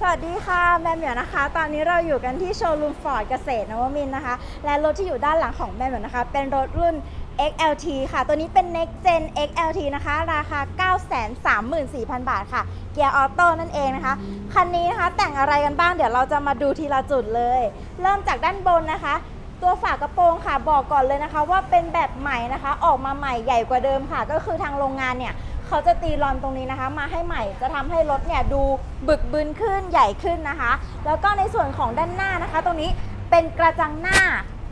สวัสดีค่ะแม่เหมียวนะคะ ตอนนี้เราอยู่กันที่โชว์รูมฟอร์ดเกษตรนวมินนะคะ และรถที่อยู่ด้านหลังของแม่เหมียวนะคะ เป็นรถรุ่น XLT ค่ะ ตัวนี้เป็น Next Gen XLT นะคะ ราคา 934,000 บาทค่ะ เกียร์ออโต้นั่นเองนะคะ คันนี้นะคะแต่งอะไรกันบ้าง เดี๋ยวเราจะมาดูทีละจุดเลย เริ่มจากด้านบนนะคะ ตัวฝากระโปรงค่ะ บอกก่อนเลยนะคะ ว่าเป็นแบบใหม่นะคะ ออกมาใหม่ใหญ่กว่าเดิมค่ะ ก็คือทางโรงงานเนี่ย เขาจะตีรอนตรงนี้นะคะ มาให้ใหม่จะทำให้รถเนี่ยดูบึกบึนขึ้นใหญ่ขึ้นนะคะ แล้วก็ในส่วนของด้านหน้านะคะ ตรงนี้เป็นกระจังหน้า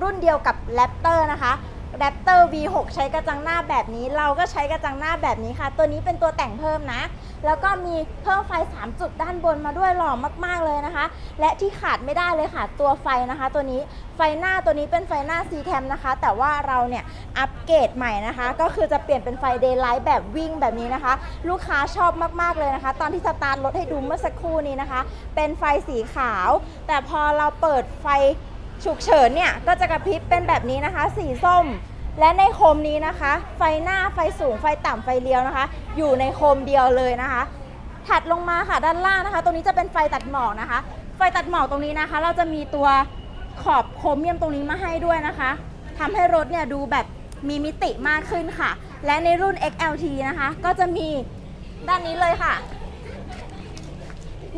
รุ่นเดียวกับแรปเตอร์นะคะ แรปเตอร์ V6 ใช้กระจังหน้าแบบนี้ เราก็ใช้กระจังหน้าแบบนี้ค่ะ ตัวนี้เป็นตัวแต่งเพิ่มนะ แล้วก็มีเพิ่มไฟ 3 จุดด้านบนมาด้วยหล่อมาก ๆ เลยนะคะ และที่ขาดไม่ได้เลยค่ะ ตัวไฟนะคะ ตัวนี้ไฟหน้าตัวนี้เป็นไฟหน้า C cam นะคะ แต่ว่าเราเนี่ยอัปเกรดใหม่นะคะ ก็คือจะเปลี่ยนเป็นไฟ daylight แบบวิ่งแบบนี้นะคะ ลูกค้าชอบมาก ๆ เลยนะคะ ตอนที่สตาร์ทรถให้ดูเมื่อสักครู่นี้นะคะ เป็นไฟสีขาว แต่พอเราเปิดไฟ ฉุกเฉินเนี่ยก็จะกระพริบเป็นแบบนี้นะคะ สีส้ม และในโคมนี้นะคะ ไฟหน้าไฟสูงไฟต่ำไฟเลี้ยวนะคะ อยู่ในโคมเดียวเลยนะคะ ถัดลงมาค่ะด้านล่างนะคะ ตรงนี้จะเป็นไฟตัดหมอกนะคะ ไฟตัดหมอกตรงนี้นะคะ เราจะมีตัวขอบโครเมียมตรงนี้มาให้ด้วยนะคะทำให้รถเนี่ยดูแบบมีมิติมากขึ้นค่ะ และในรุ่น XLT นะคะ ก็จะมีด้านนี้เลยค่ะ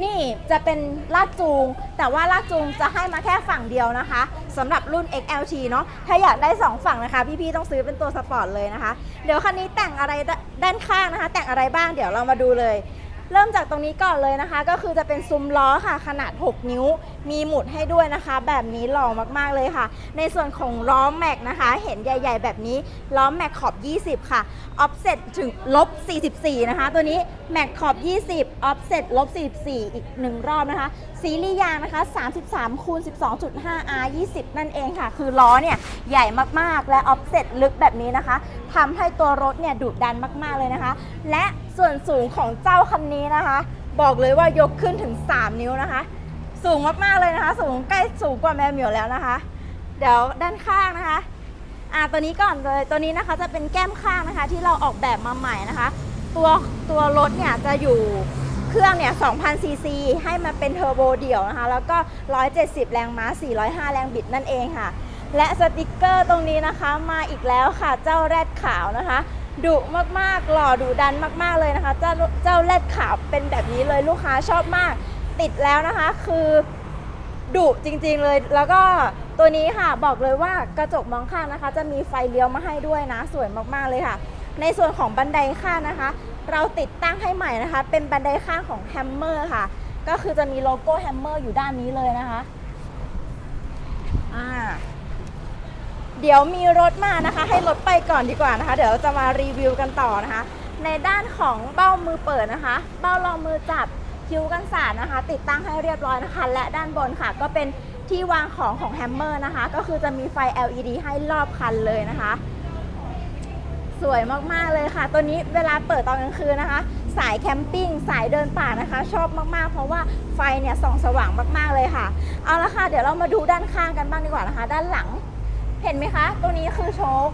นี่จะเป็นลากจูง แต่ว่าลากจูงจะให้มาแค่ฝั่งเดียวนะคะสำหรับรุ่น XLT เนาะถ้าอยากได้ 2 ฝั่งนะคะ พี่ๆต้องซื้อเป็นตัวสปอร์ตเลยนะคะ เดี๋ยวคันนี้แต่งอะไรดด้านข้างนะคะ แต่งอะไรบ้างเดี๋ยวเรามาดูเลย เริ่มจากตรงนี้ก่อนเลยนะคะ ก็คือจะเป็นซุ้มล้อค่ะขนาด 6 นิ้ว มีหมุดให้ด้วยนะคะ แบบนี้หล่อมากๆเลยค่ะ ในส่วนของล้อแม็กนะคะ เห็นใหญ่ ๆ แบบนี้ล้อแม็กขอบ 20 ค่ะออฟเซ็ตถึงลบ 44 นะคะ ตัวนี้แม็กขอบ 20ออฟเซ็ตลบ 44 อีก 1 รอบนะคะซีรีส์ยางนะคะ 33คูณ12.5 R 20 นั่นเองค่ะ คือล้อเนี่ยใหญ่มากๆและออฟเซ็ตลึกแบบนี้นะคะทำให้ตัวรถเนี่ยดุดันมากๆเลยนะคะ และ ส่วนสูงของเจ้าคันนี้นะคะ บอกเลยว่ายกขึ้นถึง 3 นิ้วนะคะ สูงมากๆเลยนะคะ สูงใกล้สูงกว่าแมวเหมียวแล้วนะคะ เดี๋ยวด้านข้างนะคะอ่าตัวนี้ก่อนเลยตัวนี้นะคะจะเป็นแก้มข้างนะคะ ที่เราออกแบบมาใหม่นะคะ ตัวตัวรถเนี่ยจะอยู่เครื่องเนี่ย2,000ซีซีให้มันเป็นเทอร์โบเดี่ยวนะคะ แล้วก็ 170 แรงม้า 405 แรงบิดนั่นเองค่ะ และสติกเกอร์ตรงนี้นะคะมาอีกแล้วค่ะ เจ้าแรดขาวนะคะ ดุมากๆ หล่อดุดันมากๆเลยนะคะ เจ้าเจ้าแรดขาวเป็นแบบนี้เลยลูกค้าชอบมาก ติดแล้วนะคะคือดุจริงๆเลย แล้วก็ตัวนี้ค่ะบอกเลยว่ากระจกมองข้างนะคะ จะมีไฟเลี้ยวมาให้ด้วยนะ สวยมากๆเลยค่ะ ในส่วนของบันไดข้างนะคะ เราติดตั้งให้ใหม่นะคะ เป็นบันไดข้างของแฮมเมอร์ค่ะ ก็คือจะมีโลโก้แฮมเมอร์อยู่ด้านนี้เลยนะคะ อ่า เดี๋ยวมีรถมานะคะ ให้รถไปก่อนดีกว่านะคะ เดี๋ยวเราจะมารีวิวกันต่อนะคะ ในด้านของเบ้ามือเปิดนะคะ เบ้ารองมือจับคิ้วกันสาดนะคะ ติดตั้งให้เรียบร้อยนะคะ และด้านบนค่ะ ก็เป็นที่วางของของแฮมเมอร์นะคะ ก็คือจะมีไฟ LED ให้รอบคันเลยนะคะ สวยมากๆเลยค่ะ ตัวนี้เวลาเปิดตอนกลางคืนนะคะ สายแคมปิ้งสายเดินป่านะคะ ชอบมากๆ เพราะว่าไฟเนี่ยส่องสว่างมากๆเลยค่ะ เอาละค่ะ เดี๋ยวเรามาดูด้านข้างกันบ้างดีกว่านะคะ ด้านหลัง เห็นไหมคะ ตัวนี้คือโชค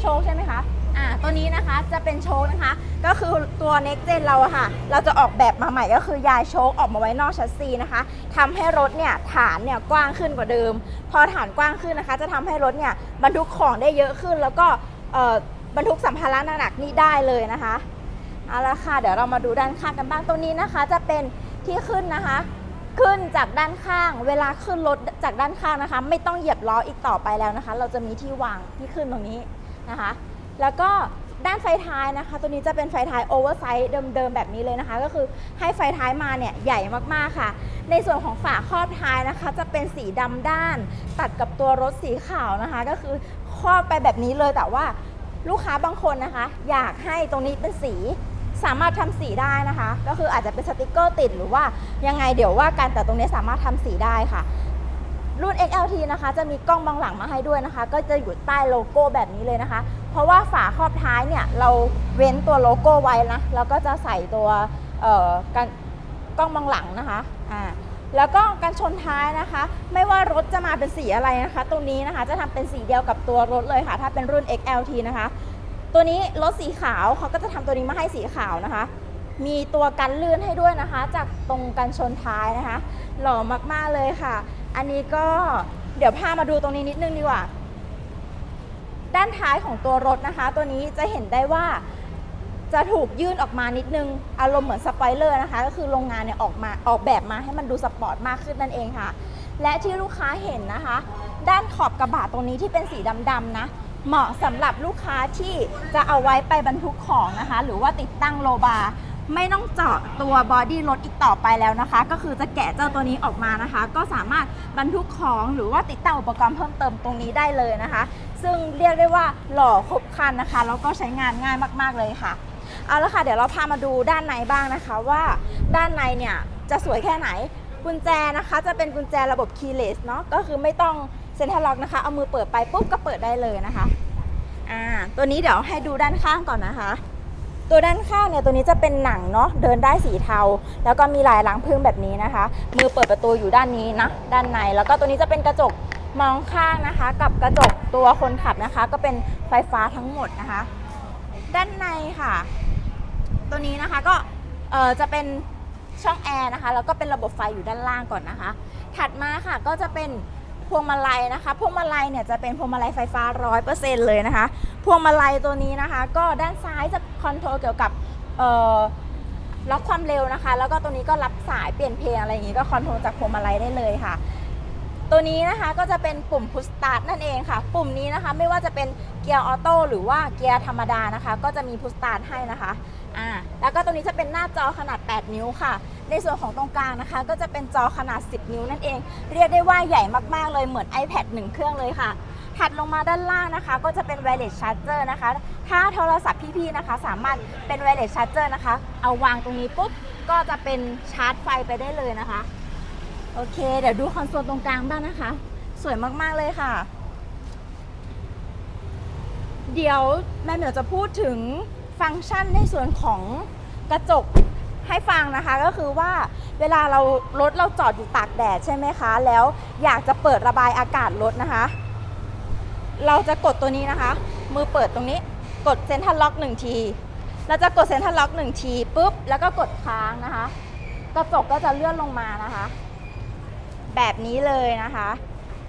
โชคใช่ไหมคะอ่าตัวนี้นะคะจะเป็นโชคนะคะ ก็คือตัว Next Gen เราอะค่ะ เราจะออกแบบมาใหม่ก็คือยายโชคออกมาไว้นอกชัสซีนะคะทำให้รถเนี่ยฐานเนี่ยกว้างขึ้นกว่าเดิม พอฐานกว้างขึ้นนะคะ จะทำให้รถเนี่ยบรรทุกของได้เยอะขึ้น แล้วก็เอ่อบรรทุกสัมภาระหนักๆนี่ได้เลยนะคะเอาละค่ะเดี๋ยวเรามาดูด้านข้างกันบ้างตรงนี้นะคะ จะเป็นที่ขึ้นนะคะ ขึ้นจากด้านข้าง เวลาขึ้นรถจากด้านข้างนะคะ ไม่ต้องเหยียบล้ออีกต่อไปแล้วนะคะ เราจะมีที่วางที่ขึ้นตรงนี้นะคะ แล้วก็ด้านไฟท้ายนะคะ ตัวนี้จะเป็นไฟท้ายโอเวอร์ไซส์เดิมๆแบบนี้เลยนะคะ ก็คือให้ไฟท้ายมาเนี่ยใหญ่มากๆค่ะ ในส่วนของฝาครอบท้ายนะคะ จะเป็นสีดำด้าน ตัดกับตัวรถสีขาวนะคะ ก็คือครอบไปแบบนี้เลยแต่ว่าลูกค้าบางคนนะคะ อยากให้ตรงนี้เป็นสี สามารถทำสีได้นะคะ ก็คืออาจจะเป็นสติกเกอร์ติดหรือว่ายังไงเดี๋ยวว่ากันแต่ตรงนี้สามารถทำสีได้ค่ะ รุ่น XLT นะคะ จะมีกล้องมองหลังมาให้ด้วยนะคะ ก็จะอยู่ใต้โลโก้แบบนี้เลยนะคะ เพราะว่าฝาครอบท้ายเนี่ยเราเว้นตัวโลโก้ไว้นะแล้วก็จะใส่ตัวการกล้องมองหลังนะคะอ่าแล้วก็การชนท้ายนะคะ ไม่ว่ารถจะมาเป็นสีอะไรนะคะ ตรงนี้นะคะจะทำเป็นสีเดียวกับตัวรถเลยค่ะ ถ้าเป็นรุ่น XLT นะคะ ตัวนี้รถสีขาวเขาก็จะทำตัวนี้มาให้สีขาวนะคะ มีตัวกันลื่นให้ด้วยนะคะ จากตรงกันชนท้ายนะคะ หล่อมากๆเลยค่ะ อันนี้ก็เดี๋ยวพามาดูตรงนี้นิดนึงดีกว่า ด้านท้ายของตัวรถนะคะ ตัวนี้จะเห็นได้ว่าจะถูกยื่นออกมานิดนึง อารมณ์เหมือนสปอยเลอร์นะคะ ก็คือโรงงานเนี่ยออกมาออกแบบมาให้มันดูสปอร์ตมากขึ้นนั่นเองค่ะ และที่ลูกค้าเห็นนะคะ ด้านขอบกระบะตรงนี้ที่เป็นสีดำๆนะ เหมาะสำหรับลูกค้าที่จะเอาไว้ไปบรรทุกของนะคะ หรือว่าติดตั้งโลบาร์ไม่ต้องเจาะตัวบอดี้รถอีกต่อไปแล้วนะคะ ก็คือจะแกะเจ้าตัวนี้ออกมานะคะ ก็สามารถบรรทุกของหรือว่าติดตั้งอุปกรณ์เพิ่มเติมตรงนี้ได้เลยนะคะ ซึ่งเรียกได้ว่าหล่อครบครันนะคะแล้วก็ใช้งานง่ายมากๆเลยค่ะเอาละค่ะเดี๋ยวเราพามาดูด้านในบ้างนะคะว่าด้านในเนี่ยจะสวยแค่ไหนกุญแจนะคะ จะเป็นกุญแจระบบ keyless เนาะก็คือไม่ต้อง เซ็นทรัลล็อกนะคะ เอามือเปิดไปปุ๊บก็เปิดได้เลยนะคะ อ่า ตัวนี้เดี๋ยวให้ดูด้านข้างก่อนนะคะ ตัวด้านข้างเนี่ยตัวนี้จะเป็นหนังเนาะ เดินได้สีเทา แล้วก็มีลายล้างพึ่งแบบนี้นะคะ มือเปิดประตูอยู่ด้านนี้นะ ด้านใน แล้วก็ตัวนี้จะเป็นกระจกมองข้างนะคะ กับกระจกตัวคนขับนะคะ ก็เป็นไฟฟ้าทั้งหมดนะคะ ด้านในค่ะ ตัวนี้นะคะก็ เออจะเป็นช่องแอร์นะคะ แล้วก็เป็นระบบไฟอยู่ด้านล่างก่อนนะคะ ถัดมาค่ะก็จะเป็น พวงมาลัยนะคะ พวงมาลัยเนี่ยจะเป็นพวงมาลัยไฟฟ้า 100%เลยนะคะ พวงมาลัยตัวนี้นะคะ ก็ด้านซ้ายจะคอนโทรลเกี่ยวกับล็อกความเร็วนะคะ แล้วก็ตัวนี้ก็รับสายเปลี่ยนเพลงอะไรอย่างนี้ก็คอนโทรลจากพวงมาลัยได้เลยค่ะ ตัวนี้นะคะก็จะเป็นปุ่มพุชสตาร์ทนั่นเองค่ะ ปุ่มนี้นะคะไม่ว่าจะเป็นเกียร์ออโต้หรือว่าเกียร์ธรรมดานะคะ ก็จะมีพุชสตาร์ทให้นะคะอ่าแล้วก็ตัวนี้จะเป็นหน้าจอขนาด 8 นิ้วค่ะ ในส่วนของตรงกลางนะคะ ก็จะเป็นจอขนาด 10 นิ้วนั่นเอง เรียกได้ว่าใหญ่มากๆเลยเหมือน iPad 1 เครื่องเลยค่ะ ถัดลงมาด้านล่างนะคะ ก็จะเป็น wireless charger นะคะ ถ้าโทรศัพท์พี่ๆนะคะ สามารถเป็น wireless charger นะคะ เอาวางตรงนี้ปุ๊บก็จะเป็นชาร์จไฟไปได้เลยนะคะ โอเค เดี๋ยวดูคอนโซลตรงกลางบ้างนะคะ สวยมากๆเลยค่ะ เดี๋ยวแม่เหมียวจะพูดถึงฟังก์ชันในส่วนของกระจก ให้ฟังนะคะก็คือว่าเวลาเรารถเราจอดอยู่ตากแดดใช่ไหมคะ แล้วอยากจะเปิดระบายอากาศรถนะคะ เราจะกดตัวนี้นะคะ มือเปิดตรงนี้กดเซ็นทรัลล็อกหนึ่งทีเราจะกดเซ็นทรัลล็อกหนึ่งทีปุ๊บแล้วก็กดค้างนะคะ กระจกก็จะเลื่อนลงมานะคะ แบบนี้เลยนะคะ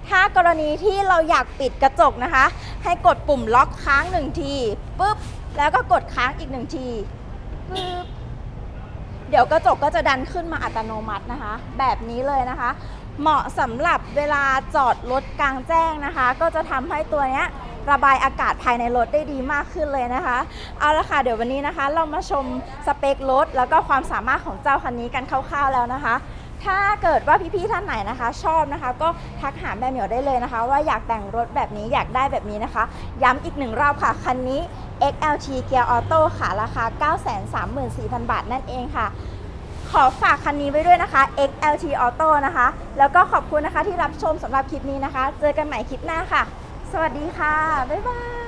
ถ้ากรณีที่เราอยากปิดกระจกนะคะ ให้กดปุ่มล็อกค้างหนึ่งทีปุ๊บแล้วก็กดค้างอีกหนึ่งทีปึ๊บ เดี๋ยวกระจกก็จะดันขึ้นมาอัตโนมัตินะคะ แบบนี้เลยนะคะ เหมาะสำหรับเวลาจอดรถกลางแจ้งนะคะ ก็จะทำให้ตัวเนี้ยระบายอากาศภายในรถได้ดีมากขึ้นเลยนะคะ เอาละค่ะ เดี๋ยววันนี้นะคะ เรามาชมสเปครถแล้วก็ความสามารถของเจ้าคันนี้กันคร่าวๆแล้วนะคะ ถ้าเกิดว่าพี่ๆท่านไหนนะคะ ชอบนะคะ ก็ทักหาแม่เหมียวได้เลยนะคะ ว่าอยากแต่งรถแบบนี้อยากได้แบบนี้นะคะ ย้ำอีกหนึ่งรอบค่ะ คันนี้ XLT Gear Auto ค่ะ ราคา 934,000 บาทนั่นเองค่ะ ขอฝากคันนี้ไว้ด้วยนะคะ XLT Auto นะคะ แล้วก็ขอบคุณนะคะที่รับชมสำหรับคลิปนี้นะคะ เจอกันใหม่คลิปหน้าค่ะ สวัสดีค่ะ บ๊ายบาย